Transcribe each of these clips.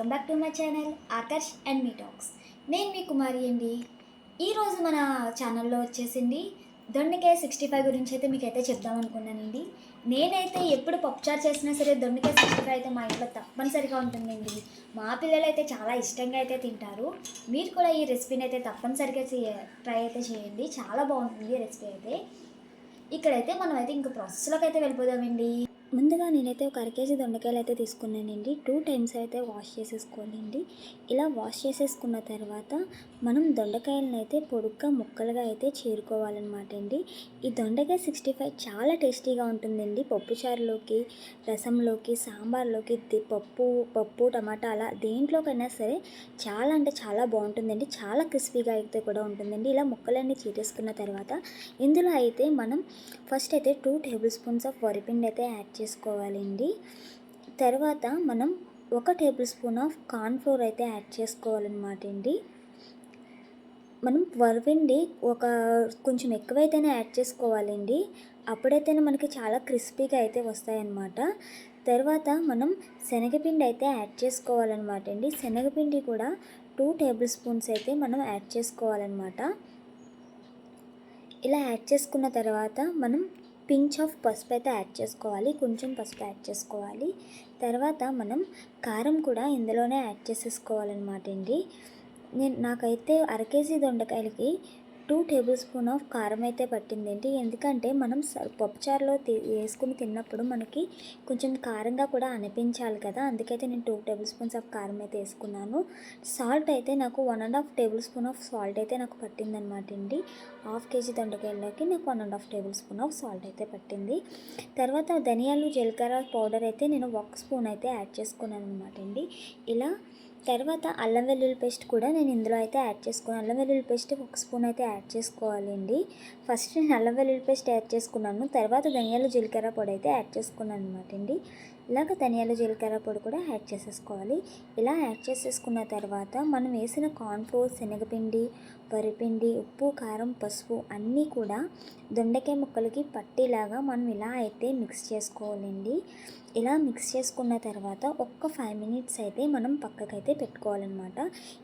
Welcome back to my channel Akarsh and me talks. నేను మీ కుమారి అండి. ఈరోజు మన ఛానల్లో వచ్చేసింది దొండకాయ సిక్స్టీ ఫైవ్ గురించి అయితే మీకు అయితే చెప్దాం అనుకున్నానండి. నేనైతే ఎప్పుడు పప్పుచారు చేసినా సరే దొండకాయ సిక్స్టీ ఫైవ్ అయితే మా ఇంట్లో తప్పనిసరిగా ఉంటుందండి. మా పిల్లలు అయితే చాలా ఇష్టంగా అయితే తింటారు. మీరు కూడా ఈ రెసిపీని అయితే తప్పనిసరిగా ట్రై అయితే చేయండి. చాలా బాగుంటుంది ఈ రెసిపీ అయితే. ఇక్కడైతే మనం అయితే ఇంకా ప్రాసెస్లోకి అయితే వెళ్ళిపోదామండి. ముందుగా నేనైతే ఒక అర కేజీ దొండకాయలు అయితే తీసుకున్నానండి. టూ టైమ్స్ అయితే వాష్ చేసేసుకోవాలండి ఇలా వాష్ చేసేసుకున్న తర్వాత మనం దొండకాయలను అయితే పొడుగ్గా ముక్కలుగా అయితే చేరుకోవాలన్నమాట అండి ఈ దొండకాయ సిక్స్టీ ఫైవ్ చాలా టేస్టీగా ఉంటుందండి. పప్పుచారులోకి రసంలోకి సాంబార్లోకి పప్పు పప్పు టమాటా అలా దేంట్లోకైనా సరే చాలా అంటే చాలా బాగుంటుందండి. చాలా క్రిస్పీగా అయితే కూడా ఉంటుందండి. ఇలా ముక్కలన్నీ చీరేసుకున్న తర్వాత ఇందులో అయితే మనం ఫస్ట్ అయితే టూ టేబుల్ స్పూన్స్ ఆఫ్ వరిపిండి అయితే యాడ్ చేసుకోవాలండి. తర్వాత మనం ఒక table spoon of corn flour అయితే యాడ్ చేసుకోవాలన్నమాట అండి మనం వరిపిండి ఒక కొంచెం ఎక్కువైతేనే యాడ్ చేసుకోవాలండి. అప్పుడైతేనే మనకి చాలా క్రిస్పీగా అయితే వస్తాయన్నమాట. తర్వాత మనం శనగపిండి అయితే యాడ్ చేసుకోవాలన్నమాట అండి శనగపిండి కూడా టూ టేబుల్ స్పూన్స్ అయితే మనం యాడ్ చేసుకోవాలన్నమాట. ఇలా యాడ్ చేసుకున్న తర్వాత మనం పించ్ ఆఫ్ పసుపు అయితే యాడ్ చేసుకోవాలి. కొంచెం పసుపు యాడ్ చేసుకోవాలి. తర్వాత మనం కారం కూడా ఇందులోనే యాడ్ చేసేసుకోవాలన్నమాట అండి. నేను నాకైతే అర కేజీ దొండకాయలకి టూ టేబుల్ స్పూన్ ఆఫ్ కారం అయితే పట్టిందండి ఎందుకంటే మనం పప్పుచారులో వేసుకుని తిన్నప్పుడు మనకి కొంచెం కారంగా కూడా అనిపించాలి కదా. అందుకైతే నేను టూ టేబుల్ స్పూన్స్ ఆఫ్ కారం అయితే వేసుకున్నాను. సాల్ట్ అయితే నాకు one and half tablespoon of salt అయితే నాకు పట్టిందనమాట అండి. హాఫ్ కేజీ దొండకాయలకి నాకు one and half tablespoon of salt అయితే పట్టింది. తర్వాత ధనియాలు జీలకర్ర పౌడర్ అయితే నేను ఒక స్పూన్ అయితే యాడ్ చేసుకున్నాను అనమాట అండి. ఇలా తర్వాత అల్లం వెల్లుల్లి పేస్ట్ కూడా నేను ఇందులో అయితే యాడ్ చేసుకున్నాను. అల్లం వెల్లుల్లి పేస్ట్ ఒక స్పూన్ అయితే యాడ్ చేసుకోవాలండి. ఫస్ట్ నేను అల్లం వెల్లుల్లి పేస్ట్ యాడ్ చేసుకున్నాను. తర్వాత ధనియాల జీలకర్ర పొడి అయితే యాడ్ చేసుకున్నాను అనమాట అండి. ఇలాగ ధనియాలు జీలకర్ర పొడి కూడా యాడ్ చేసేసుకోవాలి. ఇలా యాడ్ చేసేసుకున్న తర్వాత మనం వేసిన కార్న్ఫ్లోర్ శనగపిండి వరిపిండి ఉప్పు కారం పసుపు అన్నీ కూడా దొండకాయ ముక్కలకి పట్టేలాగా మనం ఇలా అయితే మిక్స్ చేసుకోవాలండి. ఇలా మిక్స్ చేసుకున్న తర్వాత ఒక్క ఫైవ్ మినిట్స్ అయితే మనం పక్కకైతే పెట్టుకోవాలన్నమాట.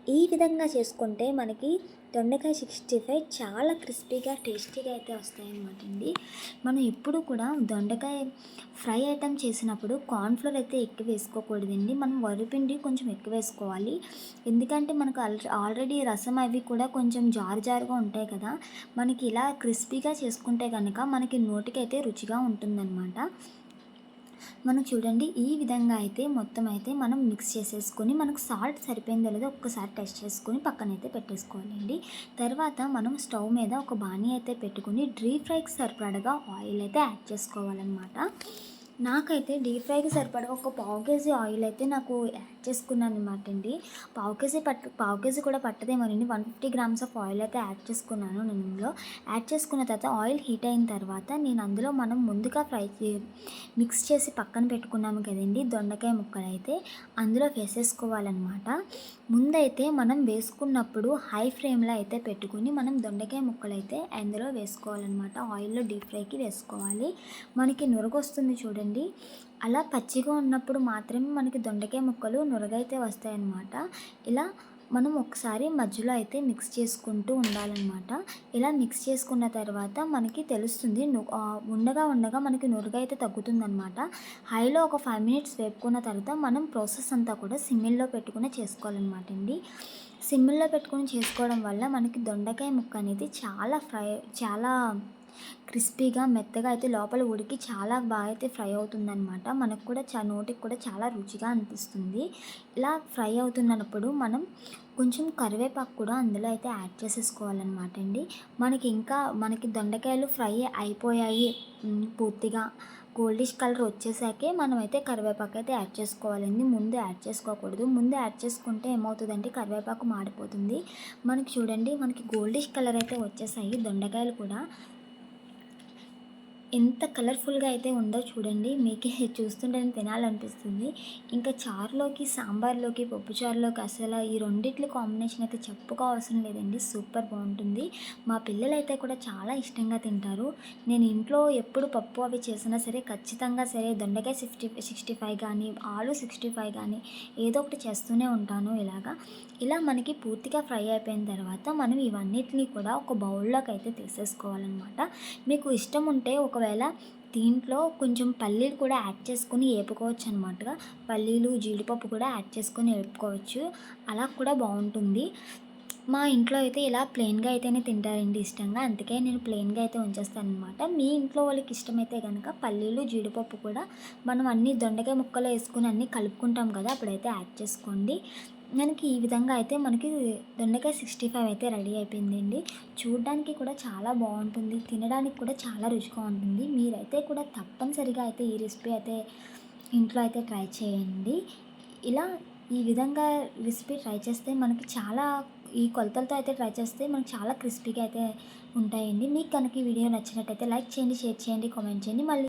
ఈ విధంగా చేసుకుంటే మనకి దొండకాయ సిక్స్టీ ఫైవ్ చాలా క్రిస్పీగా టేస్టీగా అయితే వస్తాయన్నమాట అండి. మనం ఎప్పుడు కూడా దొండకాయ ఫ్రై ఐటెం చేసినప్పుడు కార్న్ఫ్లోర్ అయితే ఎక్కువ వేసుకోకూడదండి. మనం వరిపిండి కొంచెం ఎక్కువ వేసుకోవాలి. ఎందుకంటే మనకు ఆల్- ఆల్రెడీ రసం అవి కూడా కొంచెం జారు జారుగా ఉంటాయి కదా. మనకి ఇలా క్రిస్పీగా చేసుకుంటే కనుక మనకి నోటికైతే రుచిగా ఉంటుందన్నమాట. మనం చూడండి ఈ విధంగా అయితే మొత్తం అయితే మనం మిక్స్ చేసేసుకొని మనకు సాల్ట్ సరిపోయిందో లేదో ఒక్కసారి టెస్ట్ చేసుకొని పక్కనైతే పెట్టేసుకోవాలండి. తర్వాత మనం స్టవ్ మీద ఒక బాణీ అయితే పెట్టుకొని డ్రీ ఫ్రైకి సరిపడగా ఆయిల్ అయితే యాడ్ చేసుకోవాలన్నమాట. నాకైతే డీప్ ఫ్రైకి సరిపడగా ఒక పావు కేజీ ఆయిల్ అయితే నాకు యాడ్ చేసుకున్నాను అనమాట అండి. పావు కేజీ పట్టు పావు కేజీ కూడా పట్టదేమోనండి. One fifty grams of oil అయితే యాడ్ చేసుకున్నాను నేను ఇందులో. యాడ్ చేసుకున్న తర్వాత ఆయిల్ హీట్ అయిన తర్వాత నేను అందులో మనం ముందుగా ఫ్రై మిక్స్ చేసి పక్కన పెట్టుకున్నాము కదండి దొండకాయ ముక్కలు అయితే అందులో వేసేసుకోవాలన్నమాట. ముందైతే మనం వేసుకున్నప్పుడు హై ఫ్లేమ్లో అయితే పెట్టుకుని మనం దొండకాయ ముక్కలు అయితే అందులో వేసుకోవాలన్నమాట. ఆయిల్లో డీప్ ఫ్రైకి వేసుకోవాలి. మనకి నురగొస్తుంది చూడండి. అలా పచ్చిగా ఉన్నప్పుడు మాత్రమే మనకి దొండకాయ ముక్కలు నురగైతే వస్తాయన్నమాట. ఇలా మనం ఒకసారి మధ్యలో అయితే మిక్స్ చేసుకుంటూ ఉండాలన్నమాట. ఇలా మిక్స్ చేసుకున్న తర్వాత మనకి తెలుస్తుంది ఉండగా ఉండగా మనకి నురుగు అయితే తగ్గుతుందన్నమాట. హైలో ఒక ఫైవ్ మినిట్స్ వేపుకున్న తర్వాత మనం ప్రాసెస్ అంతా కూడా సిమ్మిల్లో పెట్టుకుని చేసుకోవాలన్నమాట అండి. సిమ్మిల్లో పెట్టుకుని చేసుకోవడం వల్ల మనకి దొండకాయ ముక్క అనేది చాలా ఫ్రై చాలా క్రిస్పీగా మెత్తగా అయితే లోపల ఉడికి చాలా బాగా అయితే ఫ్రై అవుతుందనమాట మనకు కూడా చా నోటికి కూడా చాలా రుచిగా అనిపిస్తుంది. ఇలా ఫ్రై అవుతున్నప్పుడు మనం కొంచెం కరివేపాకు కూడా అందులో అయితే యాడ్ చేసేసుకోవాలన్నమాట అండి. మనకి ఇంకా మనకి దొండకాయలు ఫ్రై అయిపోయాయి. పూర్తిగా గోల్డిష్ కలర్ వచ్చేసాకే మనం అయితే కరివేపాకు అయితే యాడ్ చేసుకోవాలండి. ముందు యాడ్ చేసుకోకూడదు. ముందు యాడ్ చేసుకుంటే ఏమవుతుందంటే కరివేపాకు మాడిపోతుంది. మనకి చూడండి మనకి గోల్డిష్ కలర్ అయితే వచ్చేసాయి. దొండకాయలు కూడా ఎంత కలర్ఫుల్గా అయితే ఉందో చూడండి. మీకే చూస్తుంటేనే తినాలనిపిస్తుంది. ఇంకా చారులోకి సాంబార్లోకి పప్పుచారులోకి అసలు ఈ రెండిట్ల కాంబినేషన్ అయితే చెప్పుకోవాల్సిన లేదండి. సూపర్ బాగుంటుంది. మా పిల్లలైతే కూడా చాలా ఇష్టంగా తింటారు. నేను ఇంట్లో ఎప్పుడు పప్పు అవి చేసినా సరే ఖచ్చితంగా సరే దొండకాయ సిక్స్టీ సిక్స్టీ ఫైవ్ కానీ ఆలు సిక్స్టీ ఫైవ్ కానీ ఏదో ఒకటి చేస్తూనే ఉంటాను ఇలాగా. ఇలా మనకి పూర్తిగా ఫ్రై అయిపోయిన తర్వాత మనం ఇవన్నిటిని కూడా ఒక బౌల్లోకి అయితే తీసేసుకోవాలన్నమాట. మీకు ఇష్టం ఉంటే ఒకవేళ దీంట్లో కొంచెం పల్లీలు కూడా యాడ్ చేసుకొని వేపుకోవచ్చు అనమాటగా పల్లీలు జీడిపప్పు కూడా యాడ్ చేసుకొని వేపుకోవచ్చు అలా కూడా బాగుంటుంది. మా ఇంట్లో అయితే ఇలా ప్లెయిన్గా అయితేనే తింటారండి ఇష్టంగా. అందుకే నేను ప్లెయిన్గా అయితే ఉంచేస్తాను అనమాట మీ ఇంట్లో వాళ్ళకి ఇష్టమైతే కనుక పల్లీలు జీడిపప్పు కూడా మనం అన్ని దొండకాయ ముక్కలు వేసుకుని అన్నీ కలుపుకుంటాం కదా అప్పుడైతే యాడ్ చేసుకోండి. మనకి ఈ విధంగా అయితే మనకి దొండకాయ సిక్స్టీ ఫైవ్ అయితే రెడీ అయిపోయిందండి. చూడడానికి కూడా చాలా బాగుంటుంది. తినడానికి కూడా చాలా రుచిగా ఉంటుంది. మీరైతే కూడా తప్పనిసరిగా అయితే ఈ రెసిపీ అయితే ఇంట్లో అయితే ట్రై చేయండి. ఇలా ఈ విధంగా రెసిపీ ట్రై చేస్తే మనకి చాలా ఈ కొలతలతో అయితే ట్రై చేస్తే మనకు చాలా క్రిస్పీగా అయితే ఉంటాయండి. మీకు కనుక ఈ వీడియో నచ్చినట్టయితే లైక్ చేయండి షేర్ చేయండి కామెంట్ చేయండి. మళ్ళీ